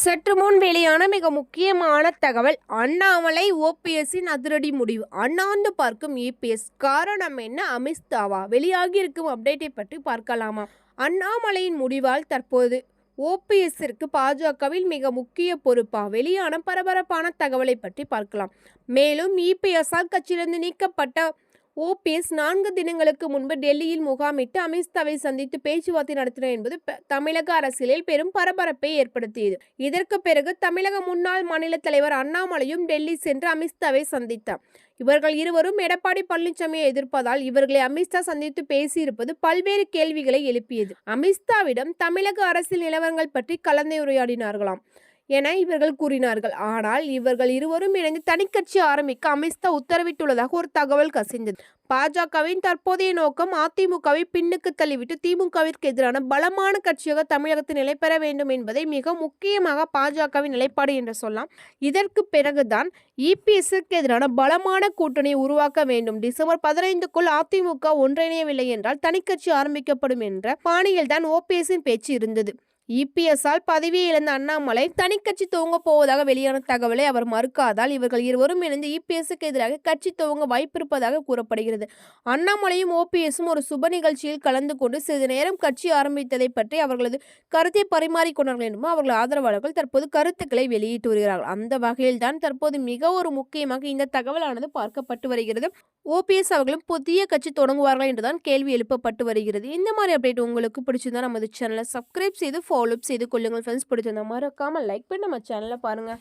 சற்று முன் வெளியான மிக முக்கியமான தகவல் அண்ணாமலை ஓபிஎஸ்ஸின் அதிரடி முடிவு. அண்ணாந்து பார்க்கும் இபிஎஸ் காரணம் என்ன? அமித்ஷாவா வெளியாகி இருக்கும் அப்டேட்டை பற்றி பார்க்கலாமா? அண்ணாமலையின் முடிவால் தற்போது ஓபிஎஸ்ஸிற்கு பாஜகவில் மிக முக்கிய பொறுப்பா? வெளியான பரபரப்பான தகவலை பற்றி பார்க்கலாம். மேலும் இபிஎஸ்ஆல் கட்சியிலிருந்து நீக்கப்பட்ட ஓபிஎஸ் நான்கு தினங்களுக்கு முன்பு டெல்லியில் முகாமிட்டு அமித்ஷாவை சந்தித்து பேச்சுவார்த்தை நடத்தினார் என்பது தமிழக அரசியலில் பெரும் பரபரப்பை ஏற்படுத்தியது. இதற்கு பிறகு தமிழக முன்னாள் மாநில தலைவர் அண்ணாமலையும் டெல்லி சென்று அமித்ஷாவை சந்தித்தார். இவர்கள் இருவரும் எடப்பாடி பழனிசாமியை எதிர்ப்பதால் இவர்களை அமித்ஷா சந்தித்து பேசியிருப்பது பல்வேறு கேள்விகளை எழுப்பியது. அமித்ஷாவிடம் தமிழக அரசியல் நிலவரங்கள் பற்றி கலந்துரையாடினார்களாம். என இவர்கள் கூறினார்கள். ஆனால் இவர்கள் இருவரும் இணைந்து தனிக்கட்சி ஆரம்பிக்க அமித்ஷா உத்தரவிட்டுள்ளதாக ஒரு தகவல் கசிந்தது. பாஜகவின் தற்போதைய நோக்கம் அதிமுகவை பின்னுக்கு தள்ளிவிட்டு திமுகவிற்கு எதிரான பலமான கட்சியாக தமிழகத்தில் நிலை பெற வேண்டும் என்பதை மிக முக்கியமாக பாஜகவின் நிலைப்பாடு என்று சொல்லலாம். இதற்கு பிறகுதான் இபிஎஸ்க்கு எதிரான பலமான கூட்டணியை உருவாக்க வேண்டும். டிசம்பர் பதினைந்துக்குள் அதிமுக ஒன்றிணையவில்லை என்றால் தனிக்கட்சி ஆரம்பிக்கப்படும் என்ற பாணியில் தான் ஓபிஎஸ்ஸின் பேச்சு இருந்தது. இபிஎஸ்ஆல் பதவியை இழந்த அண்ணாமலை தனிக்கட்சி துவங்க போவதாக வெளியான தகவலை அவர் மறுக்காதால் இவர்கள் இருவரும் இணைந்து இபிஎஸ்க்கு எதிராக கட்சி துவங்க வாய்ப்பிருப்பதாக கூறப்படுகிறது. அண்ணாமலையும் ஓபிஎஸும் ஒரு சுப நிகழ்ச்சியில் கலந்து கொண்டு சிறிது நேரம் கட்சி ஆரம்பித்ததை பற்றி அவர்களது கருத்தை பரிமாறிக்கொண்டார்கள் என்றும் அவர்கள் ஆதரவாளர்கள் தற்போது கருத்துக்களை வெளியிட்டு வருகிறார்கள். அந்த வகையில் தான் தற்போது மிக ஒரு முக்கியமாக இந்த தகவலானது பார்க்கப்பட்டு வருகிறது. ஓபிஎஸ் அவர்களும் புதிய கட்சி தொடங்குவார்கள் என்றுதான் கேள்வி எழுப்பப்பட்டு வருகிறது. இந்த மாதிரி அப்டேட் உங்களுக்கு பிடிச்சிருந்தா நமது சேனலை சப்ஸ்கிரைப் செய்து ஃபாலோ செய்து கொள்ளுங்கள் ஃப்ரெண்ட்ஸ் பிடிச்சிருந்தா மறக்காமல் லைக் பண்ணி நம்ம சேனலை பாருங்கள்